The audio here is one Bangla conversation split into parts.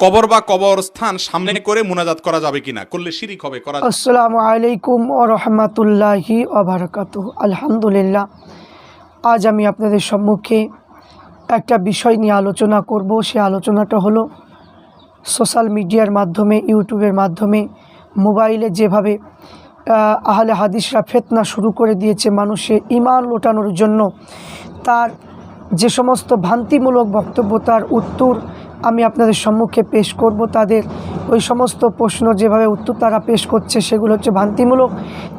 কবর বা কবরস্থান সামনে করে মোনাজাত করা যাবে কিনা? করলে শিরিক হবে করা আসসালামু আলাইকুম ও রহমতুল্লাহি অবরকাত আলহামদুলিল্লাহ আজ আমি আপনাদের সম্মুখে একটা বিষয় নিয়ে আলোচনা করব। সে আলোচনাটা হলো সোশ্যাল মিডিয়ার মাধ্যমে ইউটিউবের মাধ্যমে মোবাইলে যেভাবে আহ, আহলে হাদিসরা ফেতনা শুরু করে দিয়েছে মানুষে ইমান লোটানোর জন্য তার যে সমস্ত ভ্রান্তিমূলক বক্তব্য তার উত্তর আমি আপনাদের সম্মুখে পেশ করব। তাদের ওই সমস্ত প্রশ্ন যেভাবে উত্তর তারা পেশ করছে, সেগুলো হচ্ছে ভ্রান্তিমূলক।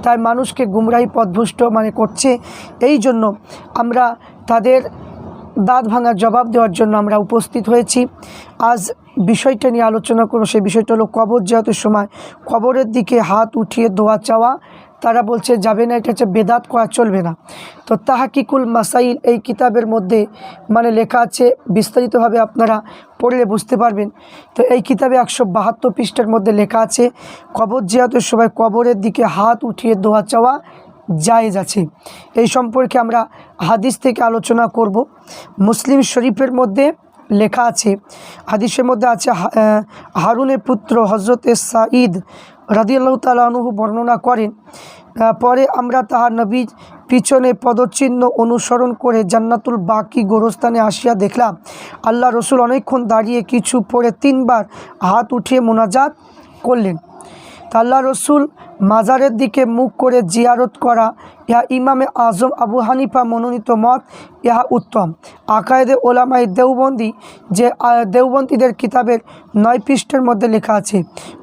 তাই মানুষকে গুমরাহি পথভুষ্ট মানে করছে। এই জন্য আমরা তাদের দাঁত ভাঙার জবাব দেওয়ার জন্য আমরা উপস্থিত হয়েছি। আজ বিষয়টা নিয়ে আলোচনা করব, সেই বিষয়টা হলো কবর জিয়াতের সময় কবরের দিকে হাত উঠিয়ে দোয়া চাওয়া। তারা বলছে, যাবে না, এটা হচ্ছে বেদাত, করা চলবে না। তো তাহাকিকুল মাসাইল এই কিতাবের মধ্যে মানে লেখা আছে, বিস্তারিতভাবে আপনারা পড়লে বুঝতে পারবেন। তো এই কিতাবে একশো বাহাত্তর পৃষ্ঠার মধ্যে লেখা আছে, কবর জিয়াতের সময় কবরের দিকে হাত উঠিয়ে দোয়া চাওয়া জায়েজ আছে। এই সম্পর্কে আমরা হাদিস থেকে আলোচনা করব। মুসলিম শরীফের মধ্যে লেখা আছে, হাদিসের মধ্যে আছে হারুনের পুত্র হজরত সাঈদ রাদিয়াল্লাহ তালাহু বর্ণনা করেন পরে আমরা তাহার নবীর পিছনে পদচিহ্ন অনুসরণ করে জান্নাতুল বাকি গোরস্থানে আসিয়া দেখলাম, আল্লাহ রসুল অনেকক্ষণ দাঁড়িয়ে কিছু পরে তিনবার হাত উঠিয়ে মোনাজাত করলেন। তা আল্লাহ রসুল মাজারের দিকে মুখ করে জিয়ারত করা, ইহা ইমামে আজম আবু হানিফা মনোনীত মত, ইহা উত্তম। আকায়েদে ওলামাই দেওবন্দি যে দেওবন্দীদের কিতাবের নয় পৃষ্ঠের মধ্যে লেখা আছে,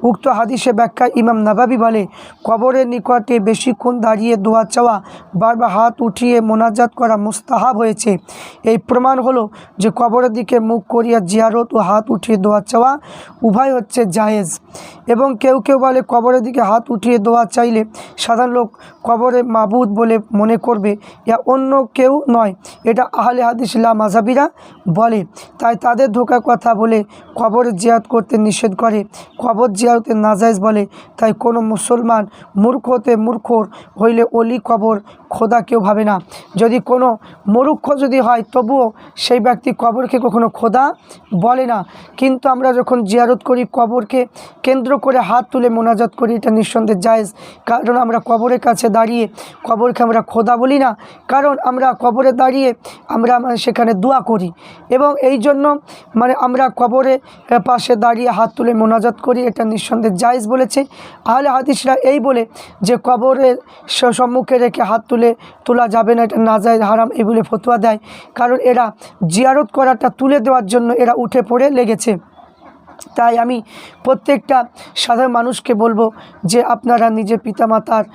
উক্ত হাদিসে ব্যাখ্যায় ইমাম নাবাবি বলে, কবরের নিকটে বেশিক্ষণ দাঁড়িয়ে দোয়া চাওয়া, বারবার হাত উঠিয়ে মোনাজাত করা মুস্তাহাব হয়েছে। এই প্রমাণ হলো যে, কবরের দিকে মুখ করিয়া জিয়ারত ও হাত উঠিয়ে দোয়া চাওয়া উভয় হচ্ছে জায়েজ। এবং কেউ কেউ বলে, কবরের দিকে হাত উঠিয়ে দোয়া চাইলে সাধারণ লোক কবরে মাবুদ বলে মনে করবে, ইয়া অন্য কেউ নয়। এটা আহলে হাদিসলা মাজাবিরা বলে। তাই তাদের ধোকা কথা বলে কবর জিয়াত করতে নিষেধ করে। কবর জিয়ারতে নাজাইজ বলে, তাই কোনো মুসলমান মূর্খ হতে মূর্খর হইলে অলি কবর খোদা কেউ ভাবে না। যদি কোনো মরুক্ষ যদি হয়, তবুও সেই ব্যক্তি কবরকে কখনো খোদা বলে না। কিন্তু আমরা যখন জিয়ারত করি, কবরকে কেন্দ্র করে হাত তুলে মোনাজাত করি, এটা নিঃসন্দেহে জায়েজ কারণ আমরা কবরের কাছে দাঁড়িয়ে কবরকে আমরা খোদা বলি না। কারণ আমরা কবরে দাঁড়িয়ে আমরা মানে সেখানে দোয়া করি। এবং এই জন্য মানে আমরা কবরে পাশে দাঁড়িয়ে হাত তুলে মোনাজাত করি। এটা নিঃসন্দেহে জায়েজ বলেছে। আহলে হাদিসরা এই বলে যে কবরের সম্মুখে রেখে হাত তুলে তোলা যাবে না, এটা না যায় হারাম এই বলে ফতোয়া দেয়। কারণ এরা জিয়ারত করাটা তুলে দেওয়ার জন্য এরা উঠে পড়ে লেগেছে। তাই আমি প্রত্যেকটা সাধারণ মানুষকে বলব যে আপনারা নিজের পিতামাতার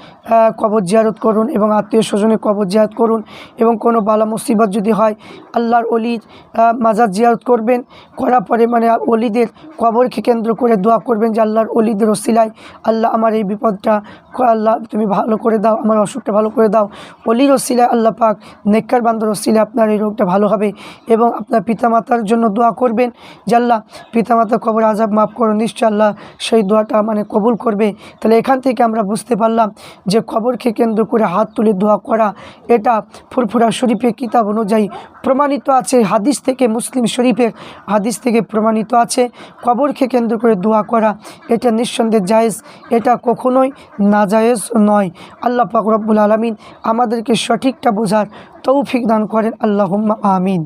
কবর জিয়ারত করুন এবং আত্মীয় স্বজনের কবর জিয়ারত করুন এবং কোনো বালা মুসিবত যদি হয়, আল্লাহর অলির মাজার জিয়ারত করবেন, করার পরে মানে অলিদের কবরকে কেন্দ্র করে দোয়া করবেন যে আল্লাহর অলিদের ওসিলায়, আল্লাহ আমার এই বিপদটা আল্লাহ তুমি ভালো করে দাও, আমার অসুখটা ভালো করে দাও। অলির ওসিলায় আল্লাহ পাক নেককার বান্দর ওসিলায় আপনার এই রোগটা ভালো হবে এবং আপনার পিতামাতার জন্য দোয়া করবেন যে আল্লাহ পিতামাতার কবর আজাব মাফ করো নিশ্চয় আল্লাহ সেই দোয়াটা মানে কবুল করবে। তাহলে এখান থেকে আমরা বুঝতে পারলাম যে খবরকে কেন্দ্র করে হাত তুলে দোয়া করা, এটা ফুরফুরা শরীফের কিতাব অনুযায়ী প্রমাণিত আছে, হাদিস থেকে মুসলিম শরীফের হাদিস থেকে প্রমাণিত আছে। কবরকে কেন্দ্র করে দোয়া করা, এটা নিঃসন্দেহ জায়েজ, এটা কখনোই নাজায়েজ নয়। আল্লাহ পাক আলমিন আমাদেরকে সঠিকটা বোঝার তৌফিক দান করেন। আল্লাহুম্মা আমিন।